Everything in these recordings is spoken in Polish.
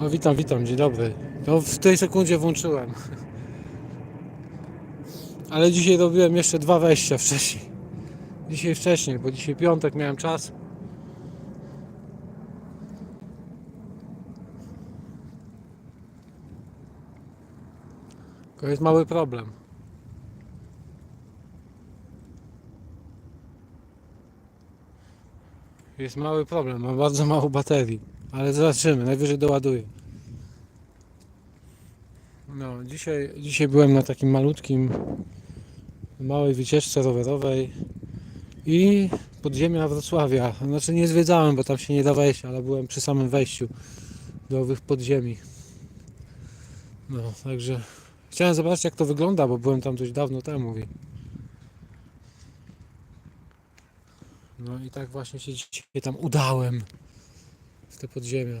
No witam, witam, dzień dobry. No w tej sekundzie włączyłem. Ale dzisiaj robiłem jeszcze dwa wejścia wcześniej. Dzisiaj wcześniej, bo dzisiaj piątek miałem czas. Tylko jest mały problem. Jest mały problem, mam bardzo mało baterii. Ale zobaczymy, najwyżej doładuję. No, dzisiaj, dzisiaj byłem na takim malutkim, małej wycieczce rowerowej i podziemia Wrocławia. Znaczy nie zwiedzałem, bo tam się nie da wejść, ale byłem przy samym wejściu do owych podziemi. No, także chciałem zobaczyć jak to wygląda, bo byłem tam dość dawno temu. No i tak właśnie się dzisiaj tam udałem w te podziemia.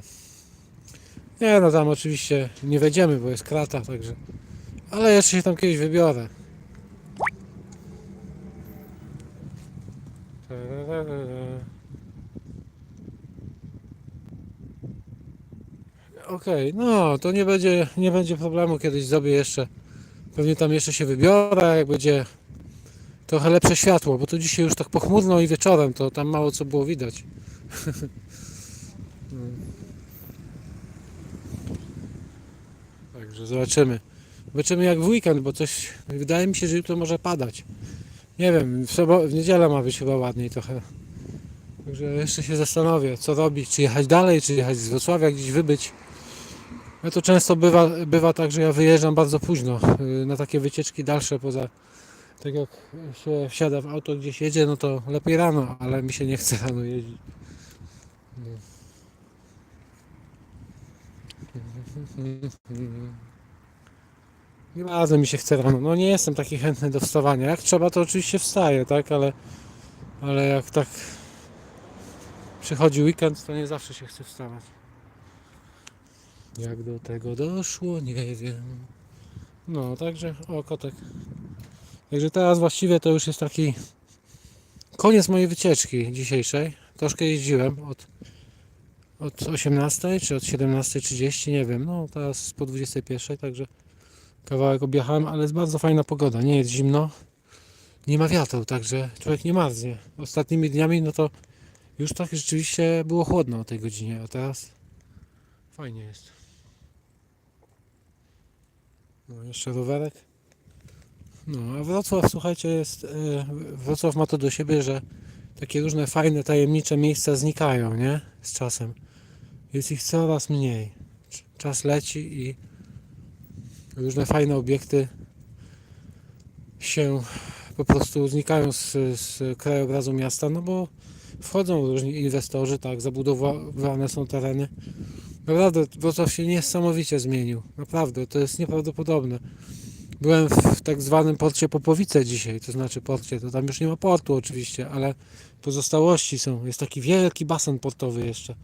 Nie no tam oczywiście nie wejdziemy, bo jest krata, także. Ale jeszcze się tam kiedyś wybiorę. Okej, no to nie będzie, nie będzie problemu, kiedyś zrobię jeszcze. Pewnie tam jeszcze się wybiorę, jak będzie trochę lepsze światło, bo to dzisiaj już tak pochmurno i wieczorem, to tam mało co było widać. Także zobaczymy. Zobaczymy jak w weekend, bo coś wydaje mi się, że jutro może padać. Nie wiem, w, sobo- w niedzielę ma być chyba ładniej trochę. Także jeszcze się zastanowię, co robić, czy jechać dalej, czy jechać z Wrocławia gdzieś wybyć. No to często bywa, bywa tak, że ja wyjeżdżam bardzo późno yy, na takie wycieczki dalsze poza tak jak się wsiada w auto gdzieś jedzie, no to lepiej rano, ale mi się nie chce rano jeździć. Nie bardzo mi się chce rano. No nie jestem taki chętny do wstawania. Jak trzeba, to oczywiście wstaję, tak? Ale, ale jak tak przychodzi weekend, to nie zawsze się chce wstawać. Jak do tego doszło, nie wiem. No, także, o kotek. Także teraz właściwie to już jest taki koniec mojej wycieczki dzisiejszej. Troszkę jeździłem od, od 18 czy od 17.30, nie wiem. No, teraz po 21, także kawałek objechałem, ale jest bardzo fajna pogoda. Nie jest zimno, nie ma wiatru, także człowiek nie marznie. Ostatnimi dniami, no to już tak rzeczywiście było chłodno o tej godzinie, a teraz fajnie jest. No, jeszcze rowerek. No, a Wrocław, słuchajcie, jest. e, Wrocław ma to do siebie, że takie różne fajne, tajemnicze miejsca znikają, nie? Z czasem. Jest ich coraz mniej. Cz- Czas leci i różne fajne obiekty się po prostu znikają z, z krajobrazu miasta, no bo wchodzą różni inwestorzy, tak, zabudowane są tereny. Naprawdę, Wrocław się niesamowicie zmienił. Naprawdę, to jest nieprawdopodobne. Byłem w tak zwanym porcie Popowice dzisiaj, to znaczy porcie, to tam już nie ma portu oczywiście, ale pozostałości są. Jest taki wielki basen portowy jeszcze.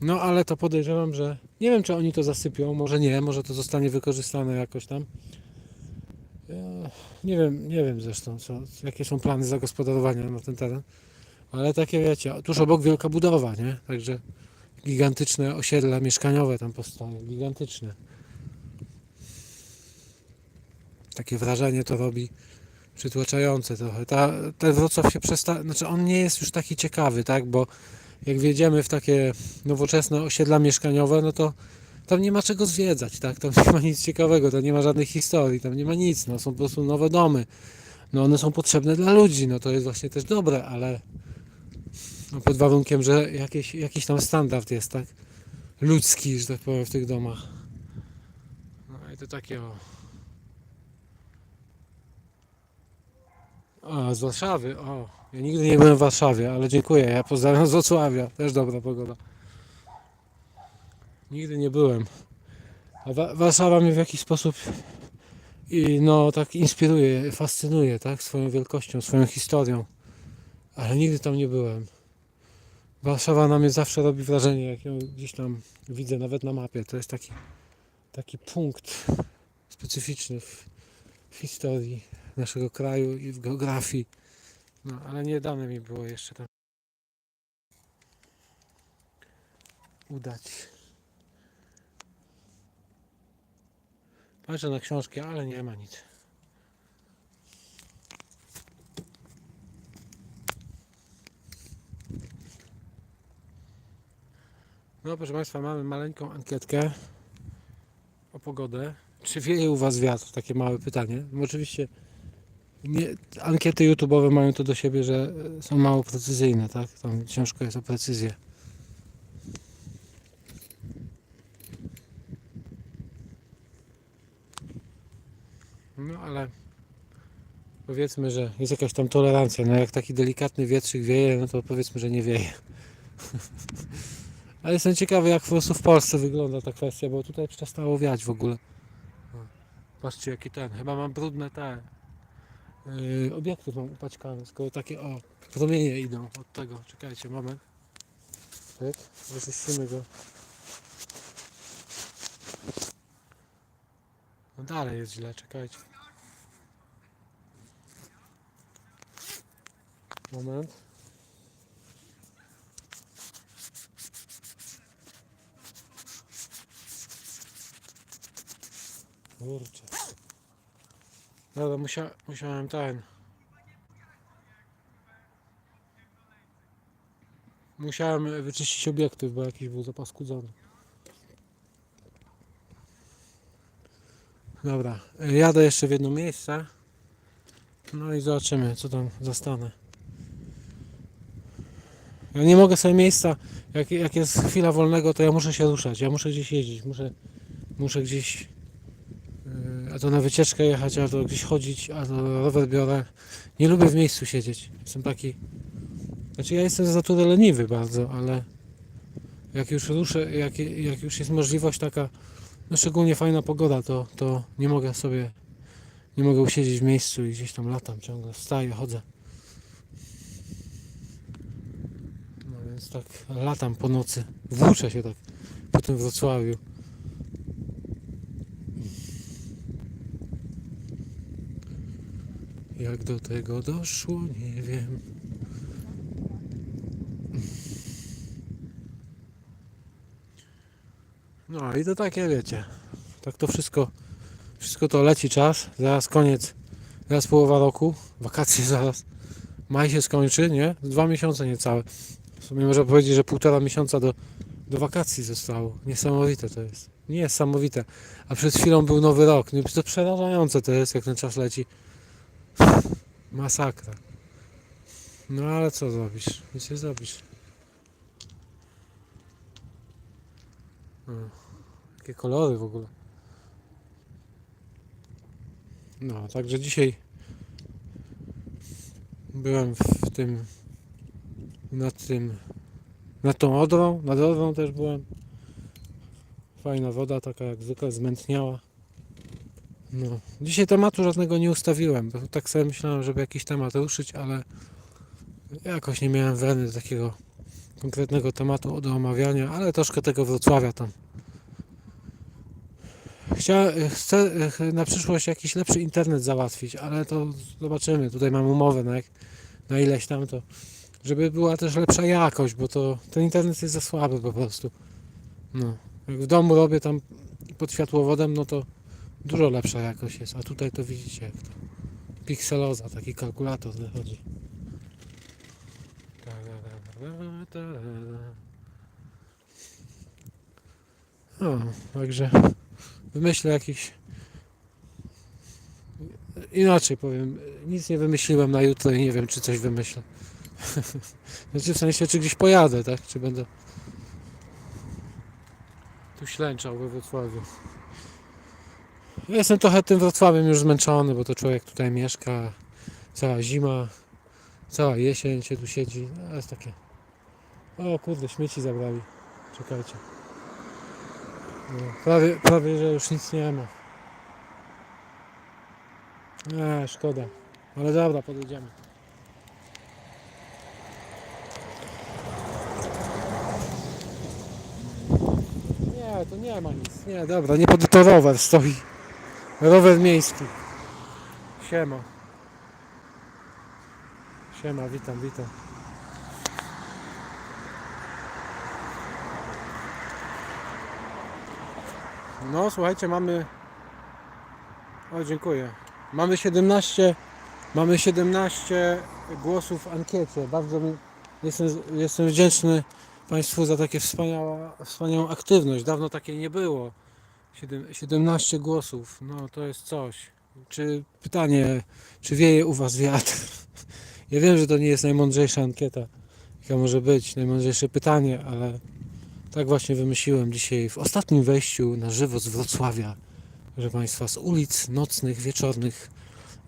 No ale to podejrzewam, że nie wiem czy oni to zasypią, może nie, może to zostanie wykorzystane jakoś tam. Nie wiem, nie wiem zresztą, co, jakie są plany zagospodarowania na ten teren. Ale takie wiecie, tuż obok wielka budowa, nie? Także gigantyczne osiedla mieszkaniowe tam powstają, gigantyczne. Takie wrażenie to robi przytłaczające trochę. Ta, ten Wrocław się przesta... Znaczy on nie jest już taki ciekawy, tak? Bo jak wjedziemy w takie nowoczesne osiedla mieszkaniowe, no to tam nie ma czego zwiedzać, tak? Tam nie ma nic ciekawego, tam nie ma żadnej historii, tam nie ma nic, no są po prostu nowe domy. No one są potrzebne dla ludzi, no to jest właśnie też dobre, ale no pod warunkiem, że jakiś, jakiś tam standard jest, tak? Ludzki, że tak powiem, w tych domach. No i to takie o. A, z Warszawy, o. Ja nigdy nie byłem w Warszawie, ale dziękuję. Ja pozdrawiam z Wrocławia. Też dobra pogoda. Nigdy nie byłem. A Wa- Warszawa mnie w jakiś sposób i no tak inspiruje, fascynuje, tak? Swoją wielkością, swoją historią. Ale nigdy tam nie byłem. Warszawa na mnie zawsze robi wrażenie, jak ją gdzieś tam widzę, nawet na mapie. To jest taki, taki punkt specyficzny w, w historii naszego kraju i w geografii. No, ale nie dane mi było jeszcze tam udać. Patrzę na książki, ale nie ma nic. No proszę Państwa, mamy maleńką ankietkę o pogodę. Czy wieje u Was wiatr? Takie małe pytanie. No Oczywiście nie, ankiety YouTube'owe mają to do siebie, że e, są mało precyzyjne, tak? Tam ciężko jest o precyzję. No ale powiedzmy, że jest jakaś tam tolerancja. No jak taki delikatny wietrzyk wieje, no to powiedzmy, że nie wieje. Ale jestem ciekawy, jak po w Polsce wygląda ta kwestia, bo tutaj przestało wiać w ogóle. Patrzcie, jaki ten. Chyba mam brudne te yy, obiekty mam upaćkane, skoro takie o promienie idą od tego. Czekajcie, moment. Tak, wyczyścimy go. No dalej jest źle, czekajcie. Moment. Kurczę. Dobra, musia, musiałem ten. Musiałem wyczyścić obiektyw, bo jakiś był zapaskudzony. Dobra, jadę jeszcze w jedno miejsce. No i zobaczymy, co tam zastanę. Ja nie mogę sobie miejsca, jak, jak jest chwila wolnego, to ja muszę się ruszać. Ja muszę gdzieś jeździć, muszę, muszę gdzieś a to na wycieczkę jechać, a to gdzieś chodzić, a to rower biorę. Nie lubię w miejscu siedzieć. Jestem taki. Znaczy ja jestem z natury leniwy bardzo, ale jak już ruszę, jak, jak już jest możliwość taka, no szczególnie fajna pogoda, to, to nie mogę sobie, nie mogę usiedzieć w miejscu i gdzieś tam latam ciągle, wstaję, chodzę. No więc tak latam po nocy, włóczę się tak po tym Wrocławiu. Jak do tego doszło, nie wiem. No i to takie wiecie. Tak to wszystko, wszystko to leci czas. Zaraz koniec, zaraz połowa roku, wakacje zaraz. Maj się skończy, nie? Dwa miesiące niecałe. W sumie można powiedzieć, że półtora miesiąca do, do wakacji zostało. Niesamowite to jest. Niesamowite. A przed chwilą był nowy rok. No, to przerażające to jest, jak ten czas leci. Masakra. No ale co zrobisz? Nic nie zrobisz. Jakie kolory w ogóle. No, także dzisiaj byłem w tym nad tym nad tą Odrą, nad Odrą też byłem. Fajna woda, taka jak zwykle zmętniała. No. Dzisiaj tematu żadnego nie ustawiłem, bo tak sobie myślałem, żeby jakiś temat ruszyć, ale jakoś nie miałem weny takiego konkretnego tematu do omawiania, ale troszkę tego Wrocławia tam. Chcia, chcę e, na przyszłość jakiś lepszy internet załatwić, ale to zobaczymy. Tutaj mam umowę na, jak, na ileś tam to, żeby była też lepsza jakość, bo to ten internet jest za słaby po prostu. No. Jak w domu robię tam pod światłowodem, no to dużo lepsza jakość jest, a tutaj to widzicie jak to pikseloza, taki kalkulator wychodzi. O, także wymyślę jakiś inaczej powiem, nic nie wymyśliłem na jutro i nie wiem czy coś wymyślę. znaczy w sensie czy gdzieś pojadę, tak? Czy będę tu ślęczał we Wrocławiu. Jestem trochę tym Wrocławiem już zmęczony, bo to człowiek tutaj mieszka, cała zima, cała jesień się tu siedzi, no jest takie... O kurde, śmieci zabrali, czekajcie. No, prawie, prawie, że już nic nie ma. Eee, szkoda. Ale dobra, podjedziemy. Nie, to nie ma nic. Nie, dobra, nie pod rower stoi. Rower miejski. Siema. Siema, witam, witam. No, słuchajcie, mamy O, dziękuję. Mamy 17, mamy 17 głosów w ankiecie. Bardzo mi, jestem, jestem wdzięczny Państwu za takie wspaniałą aktywność. Dawno takiej nie było. Siedem- 17 głosów, no to jest coś. Czy pytanie, czy wieje u Was wiatr? Ja wiem, że to nie jest najmądrzejsza ankieta, jaka może być, najmądrzejsze pytanie, ale tak właśnie wymyśliłem dzisiaj w ostatnim wejściu na żywo z Wrocławia, proszę Państwa, z ulic nocnych, wieczornych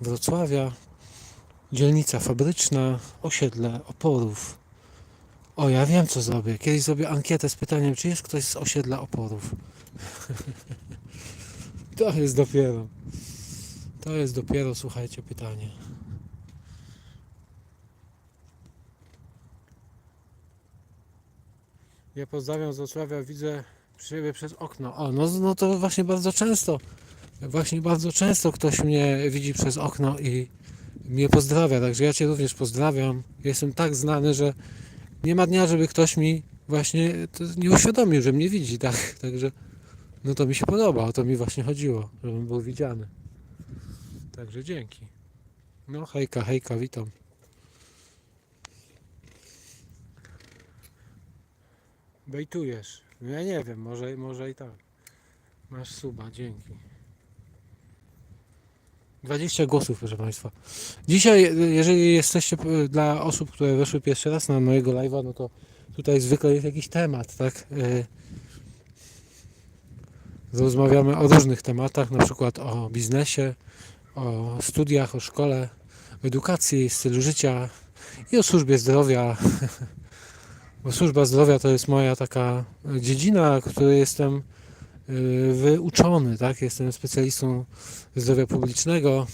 Wrocławia, dzielnica fabryczna, osiedle oporów. O, ja wiem co zrobię. Kiedyś zrobię ankietę z pytaniem, czy jest ktoś z osiedla oporów. to jest dopiero. To jest dopiero, słuchajcie, pytanie. Ja pozdrawiam z Wrocławia, widzę siebie przez okno. O, no, no to właśnie bardzo często, właśnie bardzo często ktoś mnie widzi przez okno i mnie pozdrawia, także ja Cię również pozdrawiam. Jestem tak znany, że nie ma dnia, żeby ktoś mi właśnie nie uświadomił, że mnie widzi, tak? Także no to mi się podoba, o to mi właśnie chodziło, żebym był widziany. Także dzięki. No hejka, hejka, witam. Bejtujesz. No Ja nie wiem, może, może i tak. Masz suba, dzięki. 20 głosów, proszę Państwa. Dzisiaj, jeżeli jesteście e, dla osób, które weszły pierwszy raz na mojego live'a, no to tutaj zwykle jest jakiś temat, tak? E, Rozmawiamy o różnych tematach, na przykład o biznesie, o studiach, o szkole, edukacji, stylu życia i o służbie zdrowia. Bo służba zdrowia to jest moja taka dziedzina, w której jestem wyuczony, tak? Jestem specjalistą zdrowia publicznego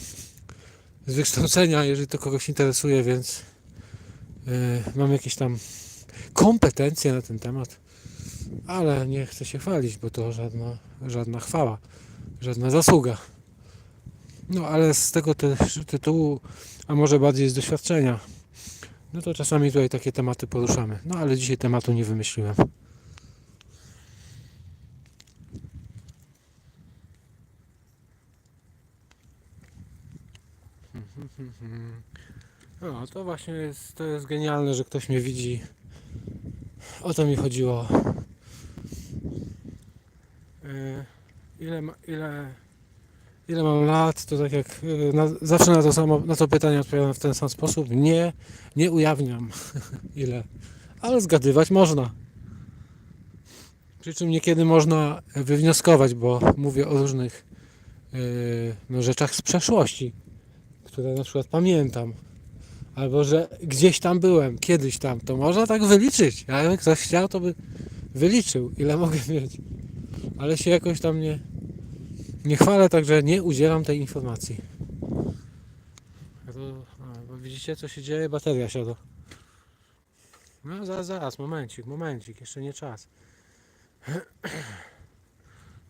z wykształcenia, jeżeli to kogoś interesuje, więc y, mam jakieś tam kompetencje na ten temat, ale nie chcę się chwalić, bo to żadna, żadna chwała, żadna zasługa. No ale z tego tytułu, a może bardziej z doświadczenia, no to czasami tutaj takie tematy poruszamy. No ale dzisiaj tematu nie wymyśliłem. No to właśnie jest, to jest genialne, że ktoś mnie widzi. O to mi chodziło. Yy, Ile, ile, ile mam lat, to tak jak yy, na, zawsze na to samo, na to pytanie odpowiadam w ten sam sposób. Nie, nie ujawniam ile, ale zgadywać można. Przy czym niekiedy można wywnioskować, bo mówię o różnych yy, no, rzeczach z przeszłości, które na przykład pamiętam. Albo że gdzieś tam byłem, kiedyś tam, to można tak wyliczyć. A jakby ktoś chciał, to by wyliczył, ile mogę mieć. Ale się jakoś tam nie, nie chwalę, także nie udzielam tej informacji. To, widzicie, co się dzieje? Bateria siada. No zaraz, zaraz, momencik, momencik, jeszcze nie czas.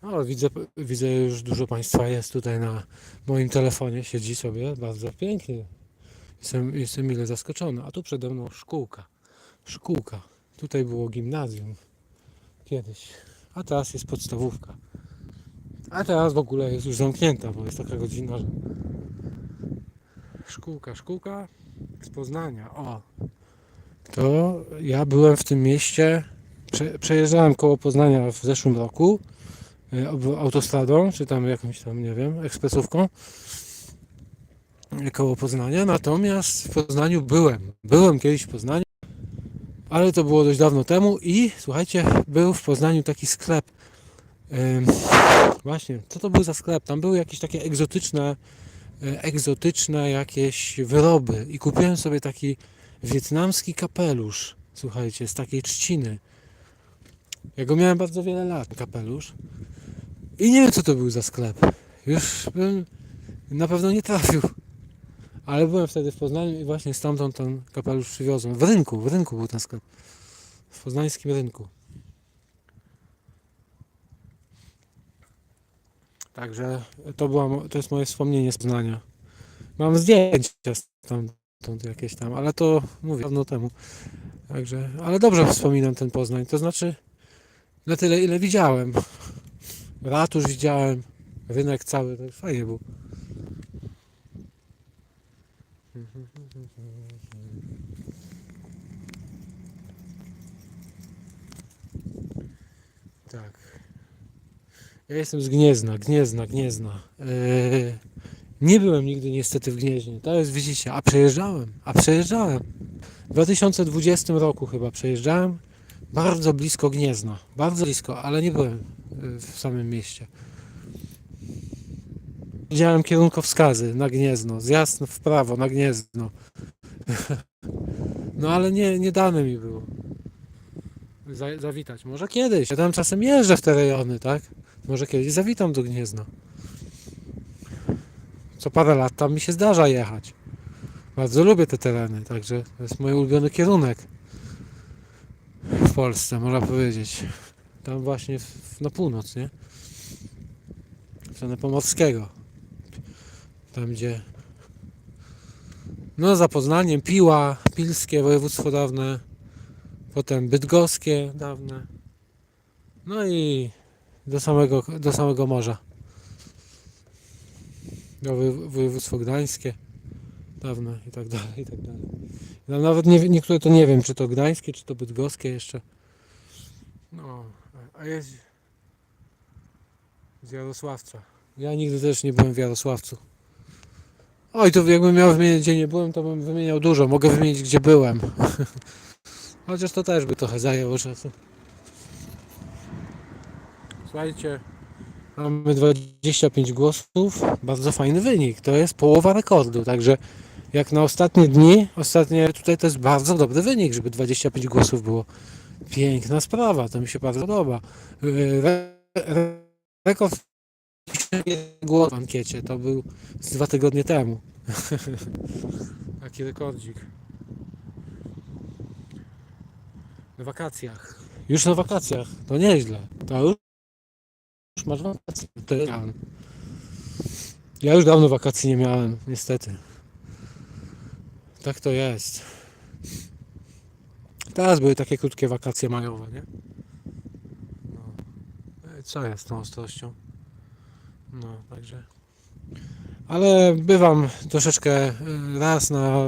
O, widzę, widzę już dużo Państwa jest tutaj na moim telefonie, siedzi sobie bardzo pięknie. Jestem, jestem mile zaskoczony. A tu przede mną szkółka. Szkółka. Tutaj było gimnazjum kiedyś, a teraz jest podstawówka. A teraz w ogóle jest już zamknięta, bo jest taka godzina, że... Szkółka, szkółka z Poznania. O, to ja byłem w tym mieście, prze, przejeżdżałem koło Poznania w zeszłym roku autostradą, czy tam jakąś tam, nie wiem, ekspresówką y, koło Poznania, natomiast w Poznaniu byłem. Byłem kiedyś w Poznaniu, ale to było dość dawno temu i słuchajcie, był w Poznaniu taki sklep. Właśnie, co to był za sklep? Tam były jakieś takie egzotyczne, e, egzotyczne jakieś wyroby i kupiłem sobie taki wietnamski kapelusz, słuchajcie, z takiej trzciny. Ja go miałem bardzo wiele lat, kapelusz. I nie wiem, co to był za sklep. Już bym na pewno nie trafił. Ale byłem wtedy w Poznaniu i właśnie stamtąd ten kapelusz przywiozłem. W rynku, w rynku był ten sklep. W poznańskim rynku. Także to, była, to jest moje wspomnienie z Poznania. Mam zdjęcia stamtąd jakieś tam, ale to mówię dawno temu. Także, ale dobrze wspominam ten Poznań. To znaczy na tyle, ile widziałem. Ratusz widziałem, rynek cały, fajnie był. Tak. Ja jestem z Gniezna, Gniezna, Gniezna. Eee, nie byłem nigdy niestety w Gnieźnie. Jest, widzicie, a przejeżdżałem, a przejeżdżałem. W 2020 roku chyba przejeżdżałem bardzo blisko Gniezna. Bardzo blisko, ale nie byłem w samym mieście. Widziałem kierunkowskazy na Gniezno, zjazd w prawo na Gniezno. No ale nie, nie dane mi było za, zawitać. Może kiedyś. Ja tam czasem jeżdżę w te rejony, tak? Może kiedyś zawitam do Gniezna. Co parę lat tam mi się zdarza jechać. Bardzo lubię te tereny, także to jest mój ulubiony kierunek w Polsce, można powiedzieć. Tam właśnie w, na północ, nie? W stronę Pomorskiego. Tam gdzie no za Poznaniem Piła, Pilskie województwo dawne, potem Bydgoskie dawne, no i do samego, do samego morza. Do wojew- województwo gdańskie dawne i tak dalej, i tak dalej. Nawet nie, niektóre to nie wiem, czy to gdańskie, czy to bydgoskie jeszcze. No, a jest z Jarosławca. Ja nigdy też nie byłem w Jarosławcu. Oj, to jakbym miał wymienić, gdzie nie byłem, to bym wymieniał dużo. Mogę wymienić, gdzie byłem. Chociaż to też by trochę zajęło czasu. Słuchajcie, mamy 25 głosów. Bardzo fajny wynik. To jest połowa rekordu, także jak na ostatnie dni, ostatnie tutaj to jest bardzo dobry wynik, żeby 25 głosów było. Piękna sprawa, to mi się bardzo podoba. Re, rekord głos w ankiecie to był z dwa tygodnie temu. Taki rekordzik. Na wakacjach. Już na wakacjach. To nieźle. To już, masz wakacje. Ja już dawno wakacji nie miałem, niestety. Tak to jest. Teraz były takie krótkie wakacje majowe, nie? No. E, Co jest tą ostrością? No, także. Ale bywam troszeczkę y, raz na,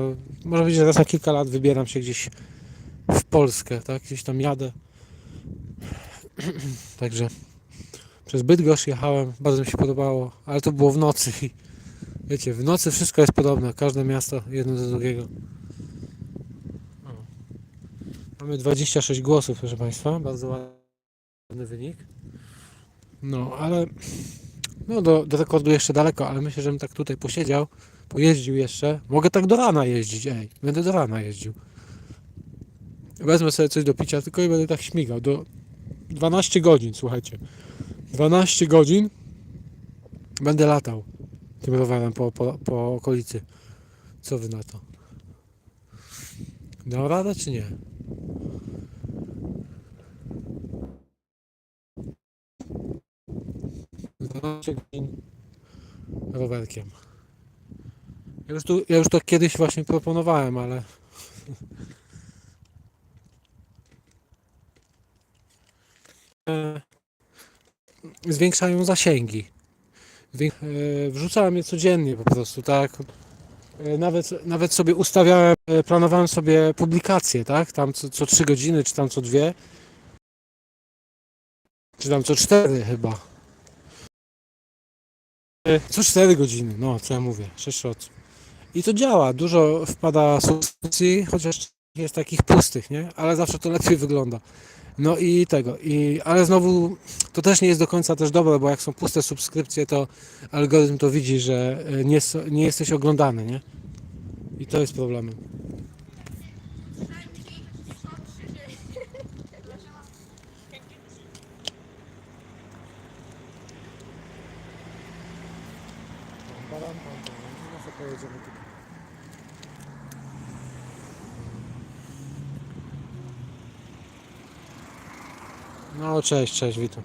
może być, że raz na kilka lat wybieram się gdzieś w Polskę, tak? Gdzieś tam jadę. Także przez Bydgoszcz jechałem, bardzo mi się podobało, ale to było w nocy wiecie, w nocy wszystko jest podobne, każde miasto jedno do drugiego. Mamy 26 głosów, proszę Państwa, bardzo ładny wynik. No, ale no do, do rekordu jeszcze daleko, ale myślę, że bym tak tutaj posiedział, pojeździł jeszcze. Mogę tak do rana jeździć, ej, będę do rana jeździł. Wezmę sobie coś do picia, tylko i będę tak śmigał. Do 12 godzin, słuchajcie. 12 godzin będę latał tym rowerem po, po, po okolicy. Co wy na to? Dam radę czy nie? Dwanaście godzin rowerkiem. Ja już, tu, ja już to kiedyś właśnie proponowałem, ale e, zwiększają zasięgi. E, Wrzucałem je codziennie po prostu, tak? E, Nawet, nawet sobie ustawiałem, e, planowałem sobie publikacje, tak? Tam co, co 3 godziny, czy tam co dwie. Czy tam co 4 chyba. E, Co 4 godziny, no co ja mówię, 6 shot. I to działa, dużo wpada subskrypcji, chociaż jest takich pustych, nie? Ale zawsze to lepiej wygląda. No i tego, i, ale znowu to też nie jest do końca też dobre, bo jak są puste subskrypcje, to algorytm to widzi, że e, nie, nie jesteś oglądany, nie? I to jest problemem. No cześć, cześć, witam.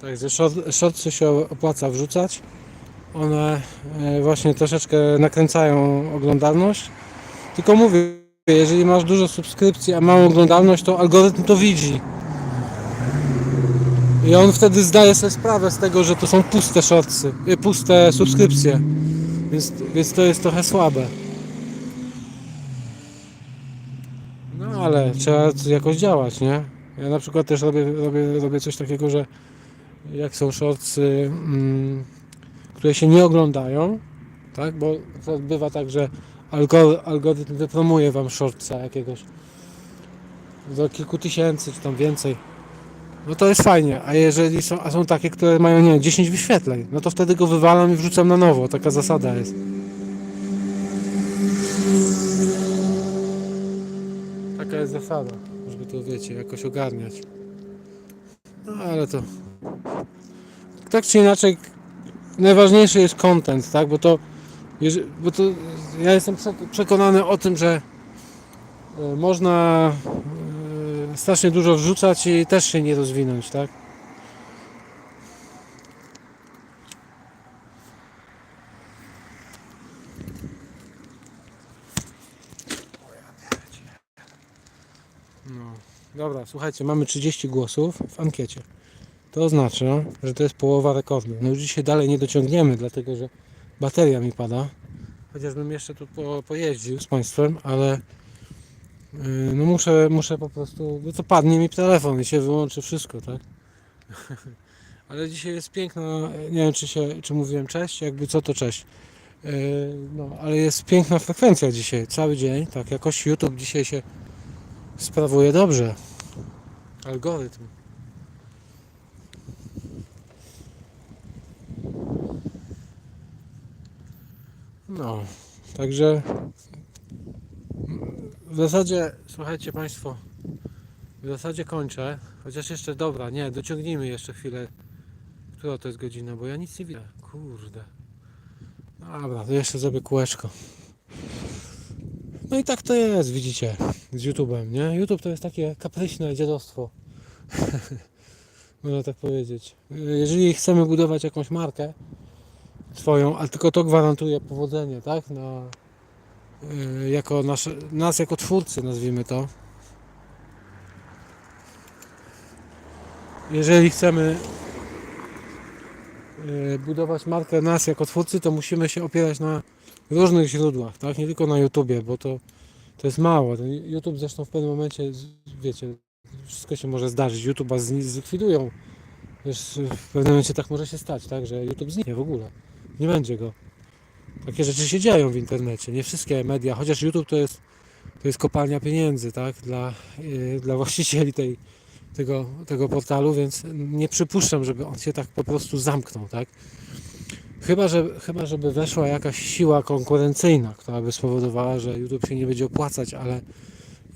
Także shortsy się opłaca wrzucać. One e, właśnie troszeczkę nakręcają oglądalność. Tylko mówię, jeżeli masz dużo subskrypcji, a małą oglądalność, to algorytm to widzi. I on wtedy zdaje sobie sprawę z tego, że to są puste shortsy, e, puste subskrypcje. Więc, więc to jest trochę słabe. No ale trzeba jakoś działać, nie? Ja na przykład też robię, robię, robię coś takiego, że jak są shortsy, mm, które się nie oglądają, tak? Bo bywa tak, że algor- algorytm wypromuje wam shortsa jakiegoś do kilku tysięcy czy tam więcej. No to jest fajnie, a jeżeli są, a są takie, które mają, nie wiem, 10 wyświetleń, no to wtedy go wywalam i wrzucam na nowo, taka zasada jest. Taka jest zasada, to wiecie, jakoś ogarniać. No ale to. Tak czy inaczej, najważniejszy jest content, tak? Bo to, bo to ja jestem prze- przekonany o tym, że e, można e, strasznie dużo wrzucać i też się nie rozwinąć, tak? Dobra, słuchajcie, mamy 30 głosów w ankiecie. To oznacza, że to jest połowa rekordu. No już dzisiaj dalej nie dociągniemy, dlatego że bateria mi pada. Chociażbym jeszcze tu po, pojeździł z Państwem, ale yy, no muszę, muszę po prostu, bo to padnie mi telefon i się wyłączy wszystko, tak? ale dzisiaj jest piękna, nie wiem czy się, czy mówiłem cześć, jakby co to cześć. Yy, no, ale jest piękna frekwencja dzisiaj, cały dzień, tak, jakoś YouTube dzisiaj się sprawuje dobrze. Algorytm. No, także w zasadzie, słuchajcie Państwo, w zasadzie kończę, chociaż jeszcze dobra, nie, dociągnijmy jeszcze chwilę, która to jest godzina, bo ja nic nie widzę, kurde. Dobra, to jeszcze zrobię kółeczko. No i tak to jest, widzicie, z YouTube'em, nie? YouTube to jest takie kapryśne dziadostwo. Można tak powiedzieć. Jeżeli chcemy budować jakąś markę swoją, a tylko to gwarantuje powodzenie, tak? Na, y, jako nasze, nas jako twórcy, nazwijmy to. Jeżeli chcemy y, budować markę nas jako twórcy, to musimy się opierać na różnych źródłach, tak? Nie tylko na YouTubie, bo to, to jest mało. YouTube zresztą w pewnym momencie, wiecie, wszystko się może zdarzyć. YouTube'a zlikwidują. Wiesz, w pewnym momencie tak może się stać, tak? Że YouTube zniknie w ogóle. Nie będzie go. Takie rzeczy się dzieją w internecie. Nie wszystkie media, chociaż YouTube to jest, to jest kopalnia pieniędzy, tak? Dla, yy, dla właścicieli tej, tego, tego portalu, więc nie przypuszczam, żeby on się tak po prostu zamknął, tak? Chyba, że, chyba, żeby weszła jakaś siła konkurencyjna, która by spowodowała, że YouTube się nie będzie opłacać, ale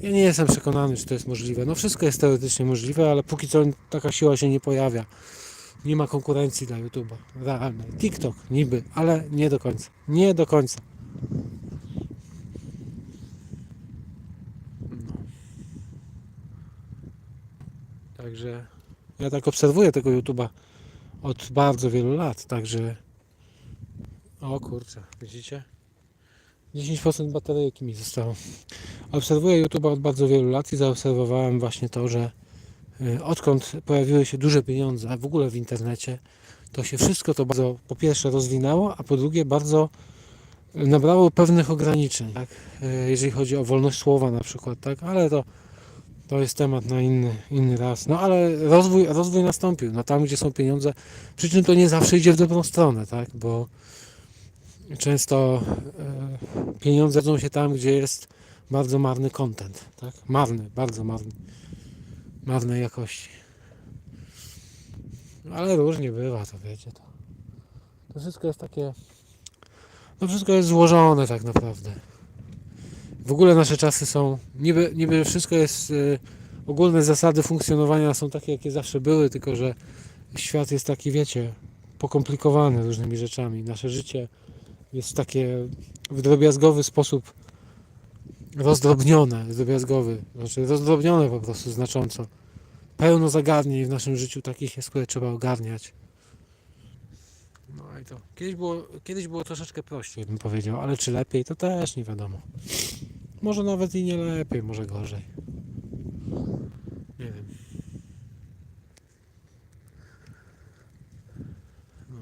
ja nie jestem przekonany, czy to jest możliwe. No wszystko jest teoretycznie możliwe, ale póki co taka siła się nie pojawia. Nie ma konkurencji dla YouTube'a realnej. TikTok niby, ale nie do końca. Nie do końca. Także ja tak obserwuję tego YouTube'a od bardzo wielu lat, także o kurczę, widzicie? 10% bateryjki mi zostało. Obserwuję YouTube'a od bardzo wielu lat i zaobserwowałem właśnie to, że y, odkąd pojawiły się duże pieniądze w ogóle w internecie, to się wszystko to bardzo po pierwsze rozwinęło, a po drugie bardzo nabrało pewnych ograniczeń, tak? Y, jeżeli chodzi o wolność słowa na przykład, tak? Ale to, to jest temat na inny, inny raz. No ale rozwój, rozwój nastąpił. No tam, gdzie są pieniądze, przy czym to nie zawsze idzie w dobrą stronę, tak? Bo często e, pieniądze rodzą się tam, gdzie jest bardzo marny content, tak? Marny, bardzo marny. Marnej jakości. Ale różnie bywa, to wiecie. To, to wszystko jest takie. No wszystko jest złożone tak naprawdę. W ogóle nasze czasy są. Niby, niby wszystko jest. E, ogólne zasady funkcjonowania są takie, jakie zawsze były, tylko że świat jest taki, wiecie, pokomplikowany różnymi rzeczami. Nasze życie jest takie w drobiazgowy sposób rozdrobnione, drobiazgowy, znaczy rozdrobnione po prostu znacząco. Pełno zagadnień w naszym życiu takich jest, które trzeba ogarniać. No i to. Kiedyś było, kiedyś było troszeczkę prościej, bym powiedział, ale czy lepiej, to też nie wiadomo. Może nawet i nie lepiej, może gorzej. Nie wiem. No,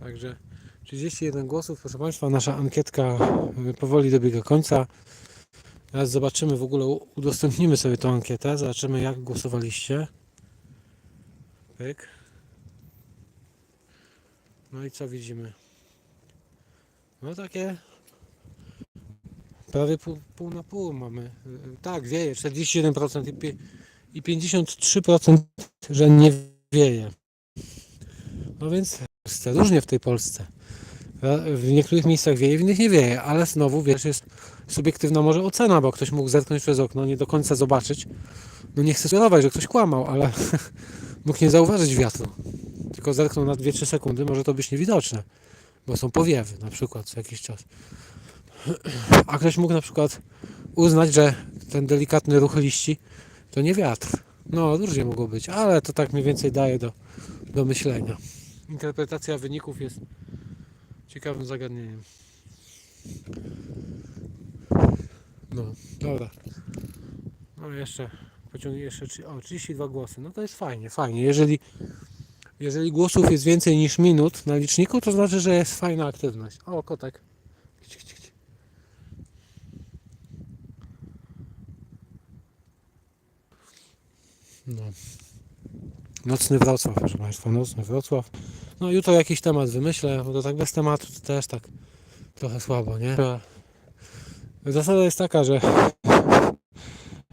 także 31 głosów, proszę Państwa, nasza ankietka y, powoli dobiega końca. Teraz zobaczymy w ogóle, udostępnimy sobie tą ankietę, zobaczymy jak głosowaliście. Pyk. No i co widzimy? No takie prawie pół, pół na pół mamy. Y, Tak, wieje 47% i, pi- i 53% że nie wieje. No więc różnie w tej Polsce. W niektórych miejscach wieje, w innych nie wieje, ale znowu wiesz, jest subiektywna może ocena, bo ktoś mógł zerknąć przez okno, nie do końca zobaczyć. No nie chcę sugerować, że ktoś kłamał, ale mógł nie zauważyć wiatru. Tylko zerknął na 2-3 sekundy, może to być niewidoczne, bo są powiewy na przykład co jakiś czas. A ktoś mógł na przykład uznać, że ten delikatny ruch liści to nie wiatr. No, różnie mogło być, ale to tak mniej więcej daje do, do myślenia. Interpretacja wyników jest ciekawym zagadnieniem. No, dobra. No jeszcze pociągnie jeszcze o, 32 głosy. No to jest fajnie, fajnie. Jeżeli, jeżeli głosów jest więcej niż minut na liczniku, to znaczy, że jest fajna aktywność. O, kotek. No. Nocny Wrocław, proszę Państwa, nocny Wrocław. No jutro jakiś temat wymyślę, bo to tak bez tematu to też tak trochę słabo, nie? Zasada jest taka, że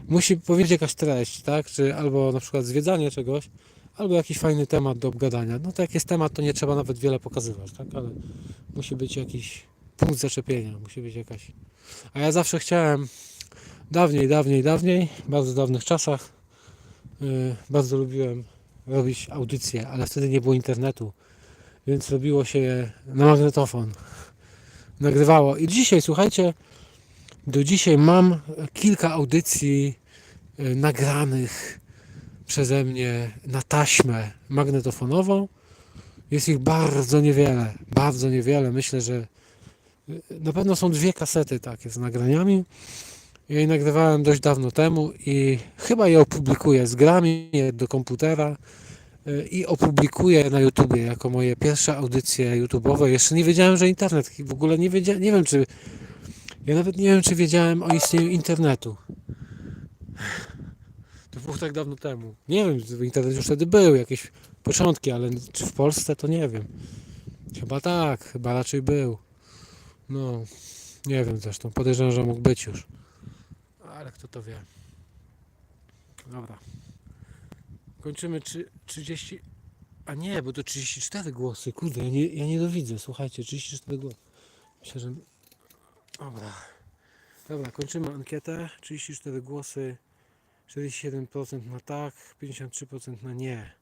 musi powiedzieć jakaś treść, tak? Czy albo na przykład zwiedzanie czegoś, albo jakiś fajny temat do obgadania. No to jak jest temat, to nie trzeba nawet wiele pokazywać, tak? Ale musi być jakiś punkt zaczepienia, musi być jakaś. A ja zawsze chciałem dawniej, dawniej, dawniej, bardzo dawnych czasach, yy, bardzo lubiłem robić audycje, ale wtedy nie było internetu, więc robiło się je na magnetofon. Nagrywało. I dzisiaj, słuchajcie, do dzisiaj mam kilka audycji y, nagranych przeze mnie na taśmę magnetofonową. Jest ich bardzo niewiele, bardzo niewiele. Myślę, że y, na pewno są dwie kasety takie z nagraniami. Ja je nagrywałem dość dawno temu i chyba je opublikuję. Zgram je do komputera i opublikuję na YouTubie jako moje pierwsze audycje YouTube'owe. Jeszcze nie wiedziałem, że internet, w ogóle nie wiedziałem, nie wiem czy ja nawet nie wiem, czy wiedziałem o istnieniu internetu. To było tak dawno temu. Nie wiem, internet już wtedy był, jakieś początki, ale czy w Polsce to nie wiem. Chyba tak, chyba raczej był. No, nie wiem zresztą, podejrzewam, że mógł być już. Ale kto to wie. Dobra. Kończymy trzy- 30... A nie, bo to 34 głosy. Kurde, ja nie, ja nie dowidzę. Słuchajcie, 34 głosy. Myślę, że Dobra. Dobra, kończymy ankietę. 34 głosy, 47% na tak, 53% na nie.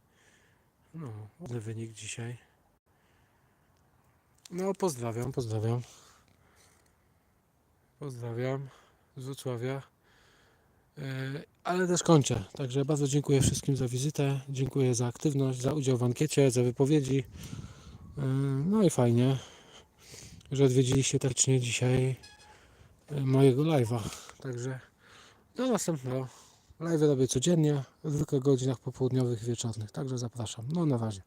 No, ładny wynik dzisiaj. No, pozdrawiam, pozdrawiam. Pozdrawiam z Wrocławia. E, Ale też kończę. Także bardzo dziękuję wszystkim za wizytę. Dziękuję za aktywność, za udział w ankiecie, za wypowiedzi. E, No i fajnie, że odwiedziliście tacznie dzisiaj e, mojego live'a. Także do następnego. Live robię codziennie w zwykłych godzinach popołudniowych i wieczornych. Także zapraszam. No na razie.